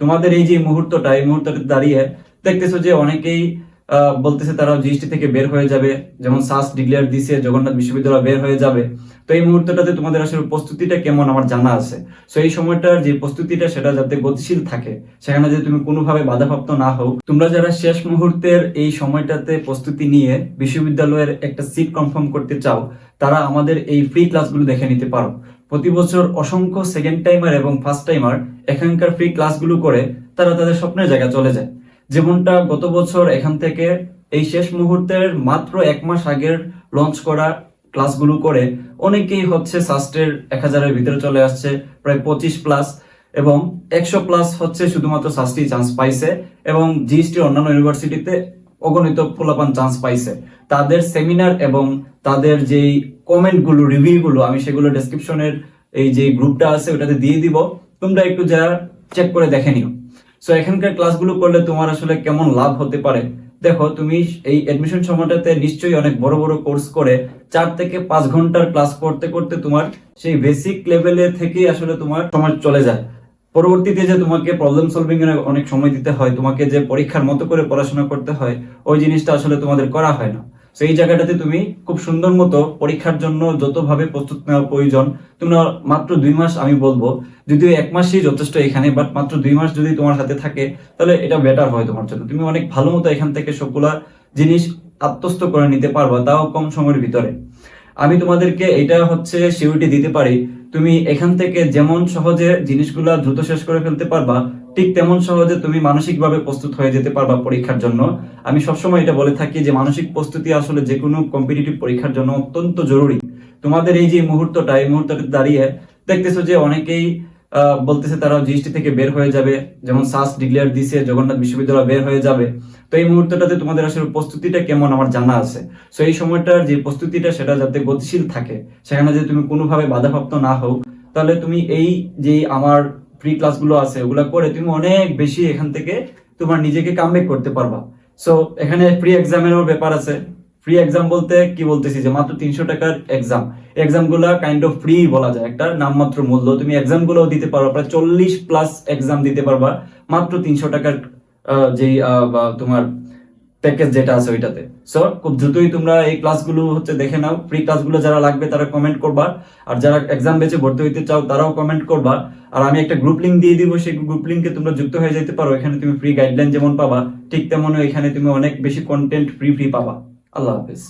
তোমাদের এই যে মুহূর্তটা, এই মুহূর্তটা দাঁড়িয়ে দেখতেছো যে অনেকেই বলতেছে তারা জিএসটি থেকে বের হয়ে যাবে, যেমন সাস ডিক্লেয়ার দিছে, জগন্নাথ বিশ্ববিদ্যালয় বের হয়ে যাবে। তো এই মুহূর্তটাতে তোমাদের আসলে প্রস্তুতিটা কেমন আমার জানা আছে। সো এই সময়টার যে প্রস্তুতিটা সেটা যাতে গতিশীল থাকে, সেখানে যে তুমি কোনোভাবে বাধাপ্রাপ্ত না হোক তোমরা যারা শেষ মুহূর্তের এই সময়টাতে প্রস্তুতি নিয়ে বিশ্ববিদ্যালয়ের একটা সিট কনফার্ম করতে চাও, তারা আমাদের এই ফ্রি ক্লাসগুলো দেখে নিতে পারো। প্রতি বছর অসংখ্য সেকেন্ড টাইমার এবং ফার্স্ট টাইমার এখানকার ফ্রি ক্লাসগুলো করে তারা তাদের স্বপ্নের জায়গা চলে যায়। যেমনটা গত বছর এখান থেকে এই শেষ মুহূর্তের মাত্র এক মাস আগের লঞ্চ করা ক্লাসগুলো করে অনেকেই হচ্ছে সাস্টের এক হাজারের ভিতরে চলে আসছে, প্রায় পঁচিশ প্লাস এবং একশো প্লাস হচ্ছে শুধুমাত্র সাস্টি চান্স পাইছে এবং জিএসটি অন্যান্য ইউনিভার্সিটিতে অগণিত ফলাফান চান্স পাইছে। তাদের সেমিনার এবং তাদের যেই কমেন্টগুলো রিভিউগুলো আমি সেগুলো ডেসক্রিপশনের এই যে গ্রুপটা আছে ওটাতে দিয়ে দিব। তোমরা একটু যা চেক করে দেখে নিও। সো এখানকার ক্লাসগুলো করলে তোমার আসলে কেমন লাভ হতে পারে? দেখো, তুমি এই অ্যাডমিশন সময়টাতে নিশ্চয়ই অনেক বড় বড় কোর্স করে, চার থেকে পাঁচ ঘণ্টার ক্লাস করতে করতে তোমার সেই বেসিক লেভেলে থেকেই আসলে তোমার সময় চলে যায়। পরবর্তীতে যে তোমাকে প্রবলেম সলভিং এর অনেক সময় দিতে হয়, তোমাকে যে পরীক্ষার মতো করে পড়াশোনা করতে হয়, ওই জিনিসটা আসলে তোমাদের করা হয় না। তো এই জায়গাটাতে তুমি খুব সুন্দর মতো পরীক্ষার জন্য যতভাবে প্রস্তুত নেওয়া প্রয়োজন, তোমরা মাত্র দুই মাস আমি বলব, যদিও এক মাসই যথেষ্ট এখানে বাট মাত্র দুই মাস যদি তোমার হাতে থাকে, তাহলে এটা বেটার হয় তোমার জন্য। তুমি অনেক ভালো মতো এখান থেকে সবগুলা জিনিস আত্মস্থ করে নিতে পারবা, তাও কম সময়ের ভিতরে। আমি তোমাদেরকে এটা হচ্ছে সিউরিটি দিতে পারি। তুমি এখান থেকে যেমন সহজে জিনিসগুলো দ্রুত শেষ করে ফেলতে পারবা, ঠিক তেমন সহজে তুমি মানসিকভাবে প্রস্তুত হয়ে যেতে পারবা পরীক্ষার জন্য। আমি সবসময় এটা বলে থাকি যে মানসিক প্রস্তুতি আসলে যে কোনো কম্পিটিটিভ পরীক্ষার জন্য অত্যন্ত জরুরি। তোমাদের এই যে মুহূর্তটা, এই মুহূর্তটা দাঁড়িয়ে দেখতেছো যে অনেকেই বলতেছে তারা জিএসটি থেকে বের হয়ে যাবে। যেমন সাস ডিক্লেয়ার দিছে, জগন্নাথ বিশ্ববিদ্যালয় বের হয়ে যাবে। তো এই মুহূর্তটাতে তোমাদের আসলে প্রস্তুতিটা কেমন আমার জানা আছে। সো এই সময়টার যে প্রস্তুতিটা, সেটা যাতে গতিশীল থাকে। সেখানে যে তুমি কোনোভাবে বাধাপ্রাপ্ত না হোক তাহলে তুমি এই যে আমার ফ্রি ক্লাসগুলো আছে, ওগুলো করে তুমি অনেক বেশি এখান থেকে তোমার নিজেকে কামব্যাক করতে পারবা। সো এখানে ফ্রি এক্সামেরও ব্যাপার আছে। ফ্রি এক্সাম বলতে কি বলতেছি? যে মাত্র তিনশো টাকার এক্সাম এক্সামগুলা কাইন্ড অফ ফ্রি বলা যায়। একটা নামমাত্র মূল্য। তুমি এক্সামগুলো দিতে পারো প্রায় চল্লিশ প্লাস এক্সাম দিতে পারবা। মাত্র তিনশো টাকার যেই তোমার প্যাকেজ যেটা আছে ওইটাতে। সো খুব দ্রুতই তোমরা এই ক্লাসগুলো হচ্ছে দেখে নাও। ফ্রি ক্লাসগুলো যারা লাগবে, তারা কমেন্ট করবা। আর যারা এক্সাম বেচে ভর্তি হইতে চাও, তারাও কমেন্ট করবা। আর আমি একটা গ্রুপ লিঙ্ক দিয়ে দিব। সেই গ্রুপ লিংকে তোমরা যুক্ত হয়ে যেতে পারো। এখানে তুমি ফ্রি গাইডলাইন যেমন পাবা, ঠিক তেমন এখানে তুমি অনেক বেশি কন্টেন্ট ফ্রি ফ্রি পাবা। আল্লাহ হাফেজ